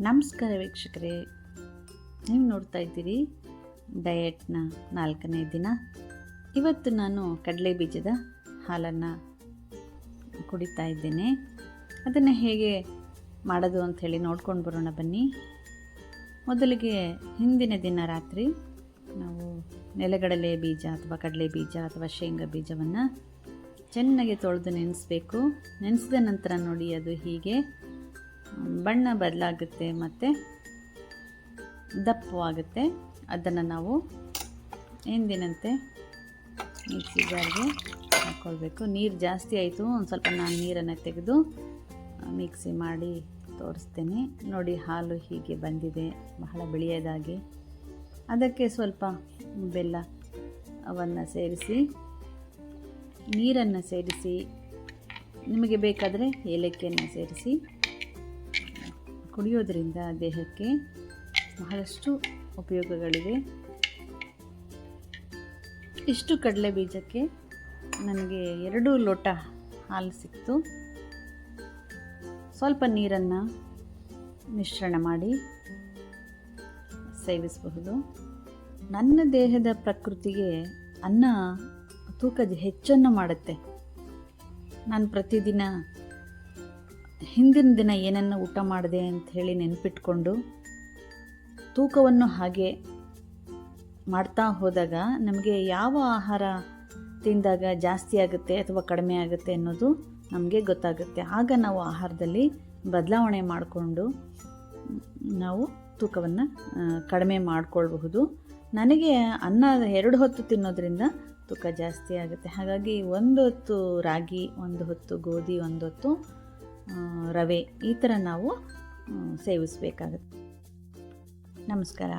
ನಮಸ್ಕಾರ ವೀಕ್ಷಕರೇ. ನೀವು ನೋಡ್ತಾ ಇದ್ದೀರಿ ಡಯಟ್ನ ನಾಲ್ಕನೇ ದಿನ. ಇವತ್ತು ನಾನು ಕಡಲೆ ಬೀಜದ ಹಾಲನ್ನು ಕುಡಿತಾ ಇದ್ದೇನೆ. ಅದನ್ನು ಹೇಗೆ ಮಾಡೋದು ಅಂಥೇಳಿ ನೋಡ್ಕೊಂಡು ಬರೋಣ ಬನ್ನಿ. ಮೊದಲಿಗೆ ಹಿಂದಿನ ದಿನ ರಾತ್ರಿ ನಾವು ನೆಲಗಡಲೆ ಬೀಜ ಅಥವಾ ಕಡಲೆ ಬೀಜ ಅಥವಾ ಶೇಂಗಾ ಬೀಜವನ್ನು ಚೆನ್ನಾಗಿ ತೊಳೆದು ನೆನೆಸ್ಬೇಕು. ನೆನೆಸಿದ ನಂತರ ನೋಡಿ ಅದು ಹೀಗೆ ಬಣ್ಣ ಬದಲಾಗುತ್ತೆ ಮತ್ತು ದಪ್ಪವಾಗುತ್ತೆ ಅದನ್ನು ನಾವು ಎಂದಿನಂತೆ ಮಿಕ್ಸಿ ಜಾರ್ಗೆ ಹಾಕ್ಕೊಳ್ಬೇಕು ನೀರು ಜಾಸ್ತಿ ಆಯಿತು, ಒಂದು ಸ್ವಲ್ಪ ನಾನು ನೀರನ್ನು ತೆಗೆದು ಮಿಕ್ಸಿ ಮಾಡಿ ತೋರಿಸ್ತೇನೆ. ನೋಡಿ ಹಾಲು ಹೀಗೆ ಬಂದಿದೆ, ಬಹಳ ಬಿಳಿಯದಾಗಿ. ಅದಕ್ಕೆ ಸ್ವಲ್ಪ ಬೆಲ್ಲ, ಅವನ್ನು ಸೇರಿಸಿ, ನೀರನ್ನು ಸೇರಿಸಿ, ನಿಮಗೆ ಬೇಕಾದರೆ ಏಲಕ್ಕಿಯನ್ನು ಸೇರಿಸಿ ಕುಡಿಯೋದರಿಂದ ದೇಹಕ್ಕೆ ಬಹಳಷ್ಟು ಉಪಯೋಗಗಳಿವೆ. ಇಷ್ಟು ಕಡಲೆ ಬೀಜಕ್ಕೆ ನನಗೆ ಎರಡು ಲೋಟ ಹಾಲು ಸಿಕ್ತು. ಸ್ವಲ್ಪ ನೀರನ್ನು ಮಿಶ್ರಣ ಮಾಡಿ ಸೇವಿಸಬಹುದು. ನನ್ನ ದೇಹದ ಪ್ರಕೃತಿಗೆ ಅನ್ನ ತೂಕ ಹೆಚ್ಚನ್ನು ಮಾಡುತ್ತೆ. ನಾನು ಪ್ರತಿದಿನ ಹಿಂದಿನ ದಿನ ಏನನ್ನು ಊಟ ಮಾಡಿದೆ ಅಂತ ಹೇಳಿ ನೆನಪಿಟ್ಕೊಂಡು ತೂಕವನ್ನು ಹಾಗೆ ಮಾಡ್ತಾ ಹೋದಾಗ ನಮಗೆ ಯಾವ ಆಹಾರ ತಿಂದಾಗ ಜಾಸ್ತಿ ಆಗುತ್ತೆ ಅಥವಾ ಕಡಿಮೆ ಆಗುತ್ತೆ ಅನ್ನೋದು ನಮಗೆ ಗೊತ್ತಾಗುತ್ತೆ. ಆಗ ನಾವು ಆಹಾರದಲ್ಲಿ ಬದಲಾವಣೆ ಮಾಡಿಕೊಂಡು ನಾವು ತೂಕವನ್ನು ಕಡಿಮೆ ಮಾಡಿಕೊಳ್ಬಹುದು. ನನಗೆ ಅನ್ನ ಎರಡು ಹೊತ್ತು ತಿನ್ನೋದ್ರಿಂದ ತೂಕ ಜಾಸ್ತಿ ಆಗುತ್ತೆ. ಹಾಗಾಗಿ ಒಂದು ಹೊತ್ತು ರಾಗಿ, ಒಂದು ಹೊತ್ತು ಗೋಧಿ ಒಂದು ಹೊತ್ತು ರವೆ ಈ ಥರ ನಾವು ಸೇವಿಸಬೇಕಾಗುತ್ತೆ. ನಮಸ್ಕಾರ.